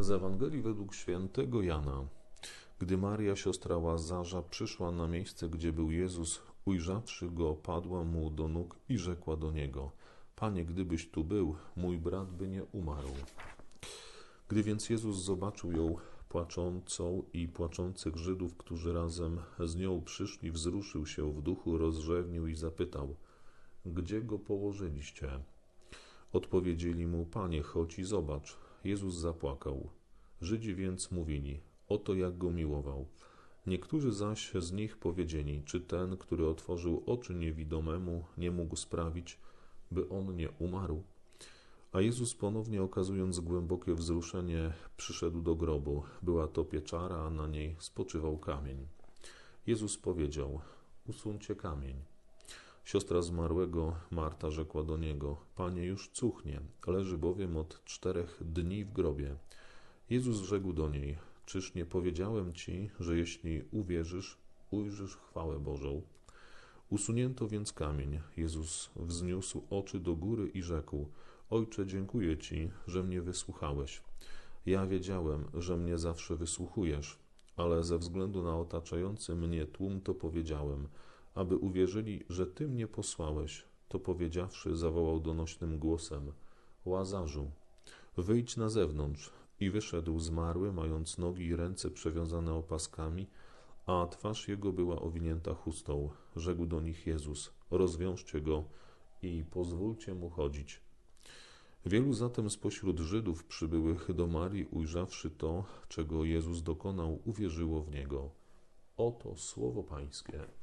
Z Ewangelii według świętego Jana. Gdy Maria, siostra Łazarza, przyszła na miejsce, gdzie był Jezus, ujrzawszy go, padła mu do nóg i rzekła do niego: Panie, gdybyś tu był, mój brat by nie umarł. Gdy więc Jezus zobaczył ją płaczącą i płaczących Żydów, którzy razem z nią przyszli, wzruszył się w duchu, rozrzewnił i zapytał: Gdzie go położyliście? Odpowiedzieli mu: Panie, chodź i zobacz. Jezus zapłakał. Żydzi więc mówili: Oto jak go miłował. Niektórzy zaś z nich powiedzieli: Czy ten, który otworzył oczy niewidomemu, nie mógł sprawić, by on nie umarł? A Jezus ponownie okazując głębokie wzruszenie, przyszedł do grobu. Była to pieczara, a na niej spoczywał kamień. Jezus powiedział: Usuńcie kamień. Siostra zmarłego, Marta, rzekła do niego: Panie, już cuchnie, leży bowiem od czterech dni w grobie. Jezus rzekł do niej: Czyż nie powiedziałem ci, że jeśli uwierzysz, ujrzysz chwałę Bożą? Usunięto więc kamień. Jezus wzniósł oczy do góry i rzekł: Ojcze, dziękuję Ci, że mnie wysłuchałeś. Ja wiedziałem, że mnie zawsze wysłuchujesz, ale ze względu na otaczający mnie tłum to powiedziałem, aby uwierzyli, że Ty mnie posłałeś. To powiedziawszy, zawołał donośnym głosem: Łazarzu, wyjdź na zewnątrz. I wyszedł zmarły, mając nogi i ręce przewiązane opaskami, a twarz jego była owinięta chustą. Rzekł do nich Jezus: Rozwiążcie go i pozwólcie mu chodzić. Wielu zatem spośród Żydów przybyłych do Marii, ujrzawszy to, czego Jezus dokonał, uwierzyło w niego. Oto słowo Pańskie.